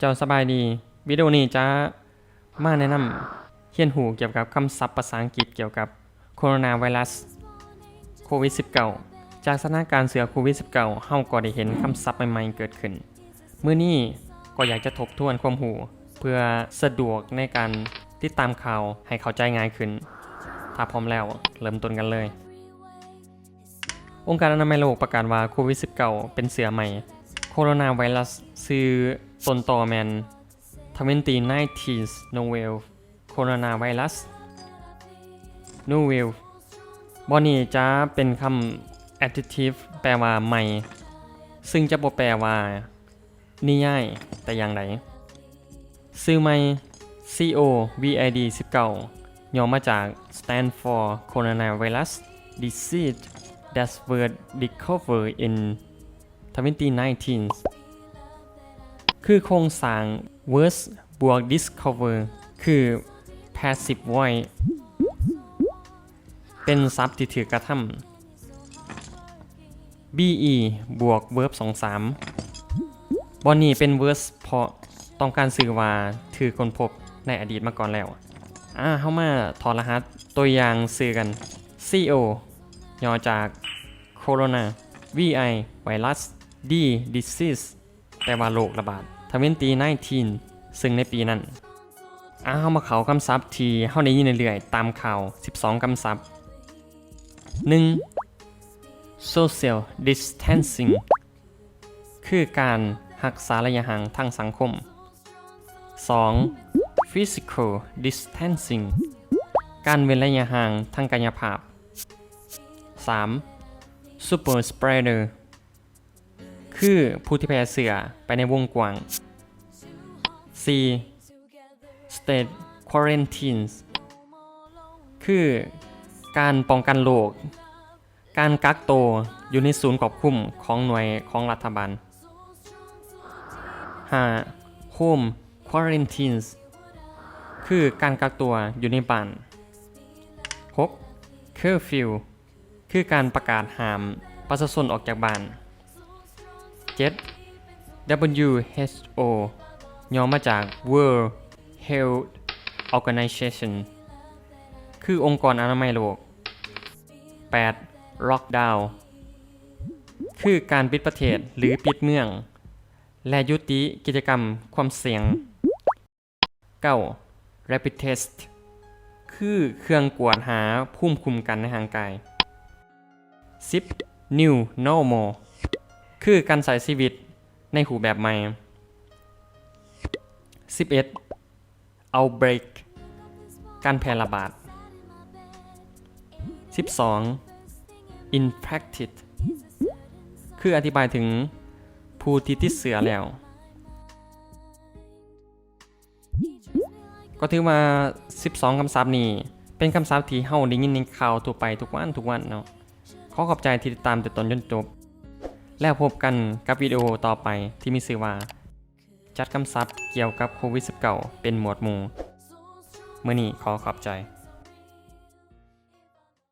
เจ้าสบายดี วิดีโอนี้จะมาแนะนำเฮียนหูเกี่ยวกับคำศัพท์ภาษาอังกฤษเกี่ยวกับโคโรนาไวรัสโควิด -19 จากสถานการณ์เสือโควิด -19 เฮาก็ได้เห็นคำศัพท์ใหม่ๆเกิดขึ้น มื้อนี้ก็อยากจะทบทวนความหูเพื่อสะดวกในการติดตามข่าวให้เข้าใจง่ายขึ้น ถ้าพร้อมแล้วเริ่มต้นกันเลย องค์การอนามัยโลกประกาศว่าโควิด -19 เป็นเสือใหม่โคโรนาไวรัส ซื้อ ตนต่อแมนทเวนตีไนทีสโนเวลโคโรนาไวรัสโนเวลบอนี่จะเป็นคำ adjective แปลว่าใหม่ ซึ่งจะบ่แปลว่า นิยาย แต่อย่างไรซื้อไม่ COVID 19ย่อมาจาก stand for coronavirus disease that's were discovered in 2019 คือโครงสร้าง words บวก discover คือ passive voice เป็นซับที่ถือกระทำ be บวก verb 2 3บอนนี้เป็น verb เพราะต้องการสื่อว่าถือคนพบในอดีตมาก่อนแล้ว อ่าเข้ามาถอดรหัสตัวอย่างสื่อกัน CO ย่อจาก Corona VI ไวรัส D disease แปลว่าโรคระบาด ทเวนตี19 ซึ่งในปีนั้นอ้าเฮามาเขาคำศัพท์ที่เฮาได้ยินเรื่อยๆตามข่าว 12 คำศัพท์ 1. social distancing คือการรักษาระยะห่างทางสังคม 2. physical distancing การเว้นระยะห่างทางกายภาพ 3. super spreader คือผู้ที่แพร่เสือไปในวงกว้าง 4. state quarantines คือการป้องกันโรคการกักตัวอยู่ในศูนย์ควบคุมของหน่วยของรัฐบาล 5. home quarantines คือการกักตัวอยู่ในบ้าน 6. curfew คือการประกาศห้ามประชาชนออกจากบ้าน 7. WHO ย่อมาจาก World Health Organization คือองค์กรอนามัยโลก 8. Lockdown คือการปิดประเทศหรือปิดเมือง และยุติกิจกรรมความเสี่ยง 9. Rapid Test คือเครื่องกวดหาภูมิคุ้มกันในทางกาย 10. New Normal คือการใช้ชีวิตในหูแบบใหม่ 11. Outbreak การแพร่ระบาด 12. Infected คืออธิบายถึงผู้ที่ติดเสือแล้ว ก็ถือว่า 12 คำศัพท์นี้เป็นคำศัพท์ที่เฮาได้ยินในข่าวทั่วไปทุกวันทุกวันเนาะขอขอบใจที่ติดตามแต่ต้นจนจบ แล้วพบกันกับวิดีโอต่อไปที่มีชื่อว่า จัดคำศัพท์เกี่ยวกับโควิด -19 เป็นหมวดหมู่เมื่อนี้ขอขอบใจ